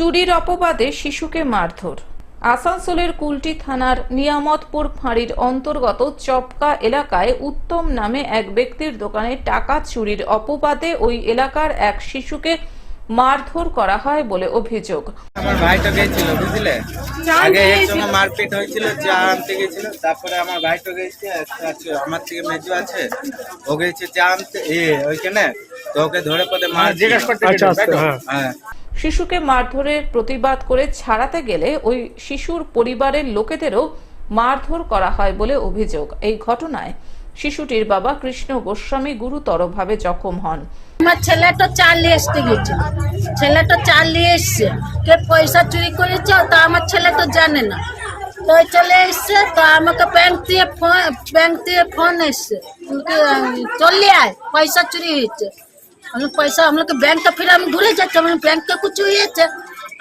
চুরির অপবাদে শিশুকে মারধর। আসানসোলের কুলটি থানার নিয়ামতপুর ফাঁড়ির অন্তর্গত চপকা এলাকায় উত্তম নামে এক ব্যক্তির দোকানে টাকা চুরির অপবাদে ওই এলাকার এক শিশুকে মারধর করা হয় বলে অভিযোগ। আমার ভাইটা গেছিল বুঝলে? আগে এর সঙ্গে মারপিট হয়েছিল চা আনতে গেছিল তারপরে আমার ভাইটা গেছে আমার থেকে মেজো আছে ও গেছে চা আনতে এ ওইখানে তো ওকে ধরে পদে মার জিজ্ঞেস করতে আচ্ছা, আচ্ছা, হ্যাঁ। শিশুকে মারধরের প্রতিবাদ করে ছাড়াতে গেলে ওই শিশুর পরিবারের লোকেদেরও মারধর করা হয় বলে অভিযোগ। এই ঘটনায় শিশুটির বাবা কৃষ্ণ গোস্বামী গুরুতরভাবে জখম হন। আমার ছেলেটা চাল নিয়ে আসতে গেছিল ছেলেটা চাল নিয়ে এসছে। কে পয়সা চুরি করেছে তা আমার ছেলে তো জানে না। তো চলে এসছে, তো আমাকে ব্যাংক দিয়ে ফোন ব্যাংক দিয়ে ফোন এসছে। চলে আয়, পয়সা চুরি হয়েছে। আমি পয়সা আমাকে ব্যাংকটা ফিরে আমি ঘুরে যাচ্ছি আমি ব্যাংকে কিছু হয়েছে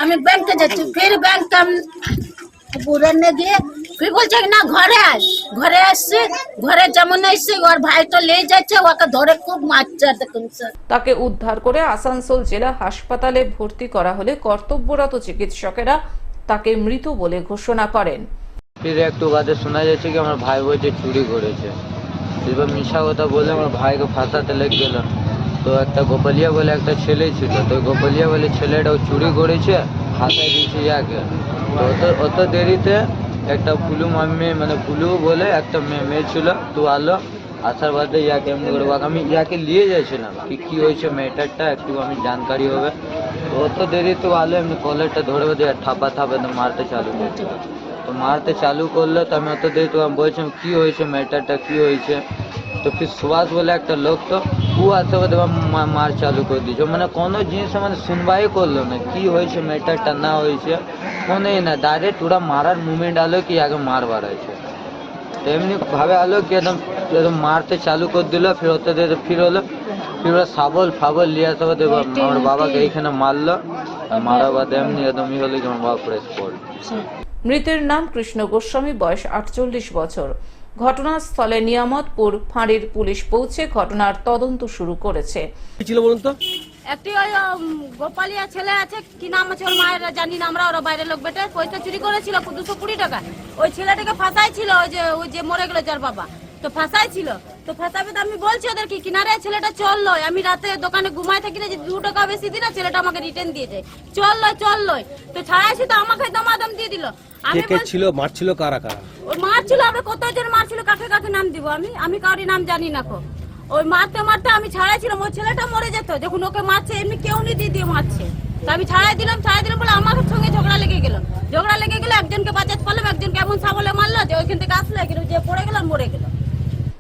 আমি ব্যাংকে যাচ্ছি ফির ব্যাংকে আমি ঘুরে গিয়ে ফির বলছে কি, না ঘরে আয় ঘরে আসছে ঘরে যেমন এসছে ওর ভাই তো লে যাচ্ছে ওকে ধরে খুব মারছে দেখুন স্যার। তাকে উদ্ধার করে আসানসোল জেলা হাসপাতালে ভর্তি করা হলে কর্তব্যরত চিকিৎসকেরা তাকে মৃত বলে ঘোষণা করেন। ফির একটু বাদে শোনা যাচ্ছে কি আমার ভাই বলছে চুরি করেছে। এবার মিশা কথা বলে আমার ভাইকে ফাঁসাতে লেগে গেল। তো একটা গোপালিয়া বলে একটা ছেলে ছিল, তো গোপালিয়া বলে ছেলেটাও চুরি করেছে ফাঁসাই দিয়েছে ইয়াকে তো অত অত দেরিতে একটা ফুলু মাম্মি মানে ফুলু বলে একটা মেয়ে মেয়ে ছিল, তো আলো, আসার বাদে ইয়াকে এমনি করে ওকে আমি ইয়াকে নিয়ে যাচ্ছিলাম কি কি হয়েছে মেয়েটারটা, একটু আমি জানকারি হবে। তো অত দেরি তো আলো এমনি কলারটা ধরে দিয়ে থাপা থাপা তো মারতে চালু করছে তো মারতে চালু করল, তো আমি অত দেরি তো আমি বলছিলাম, কি হয়েছে মেয়েটারটা, কি হয়েছে? তো ফির সুভাষ বলে একটা লোক তো আসতে বাদে মার চালু করে দিয়েছে। মানে কোনো জিনিস মানে শুনবাই করল না। কি হয়েছে মেয়েটারটা না হয়েছে? কোনোই না। ডাইরেক্ট ওরা মারার মুভমেন্ট আলো কি আগে মার বাড়াইছে। তো এমনি ভাবে আলো কি একদম একদম মারতে চালু করে দিল ফির দিয়ে ফির হলো ফির ওরা শাবল ফাবল নিয়ে আসতে বাদে আমার বাবাকে এইখানে মারলো। মারা বাদে এমনি একদম ই হলো কি আমার বাবা প্রেস পড়ল মৃতের নাম কৃষ্ণ গোস্বামী বয়স আটচল্লিশ বছর। ঘটনাস্থলে নিয়ামতপুর ফাঁড়ির পুলিশ পৌঁছে ঘটনার তদন্ত শুরু করেছে। কি ছিল বলুন তো? একটি ওই উম, গোপালিয়া ছেলে আছে কি নাম আছে ওর মায়ের জানি না আমরা ওরা বাইরের লোক বেটে পয়সা চুরি করেছিল দুশো কুড়ি টাকা। ওই ছেলেটাকে ফাঁসাই ছিল ওই যে ওই যে মরে গেল যার বাবা। তো ফাঁসাই ছিল। তো ফাঁসাবে তো আমি বলছি ওদেরকে কিনারে ছেলেটা চলল আমি রাতে দোকানে ঘুমাই থাকি না যে দু টাকা বেশি দিলে ছেলেটা আমাকে রিটার্ন দিয়ে যায় চলল চলল তো ছাড়াইছি তো আমাকে দমাদম দিয়ে দিল। আমি কে ছিল মারছিল কারা কারা? ওই মারছিল আমরা কতজন মারছিল কাকে কাকে নাম দিব আমি? আমি কাউরি নাম জানি না কো। ওই মারতে মারতে আমি ছাড়াইছিলাম ওই ছেলেটা মরে যেত যখন ওকে মারছে এমনি কেউ নি দিয়ে দিয়ে মারছে। তো আমি ছাড়াই দিলাম ছাড়াই দিলাম বলে আমার সঙ্গে ঝগড়া লেগে গেল। ঝগড়া লেগে গেলে একজনকে বাঁচাতে পারলাম একজনকে এমন সাবলে মারলো যে ওইখান থেকে আসলে যে পড়ে গেল আর মরে গেল।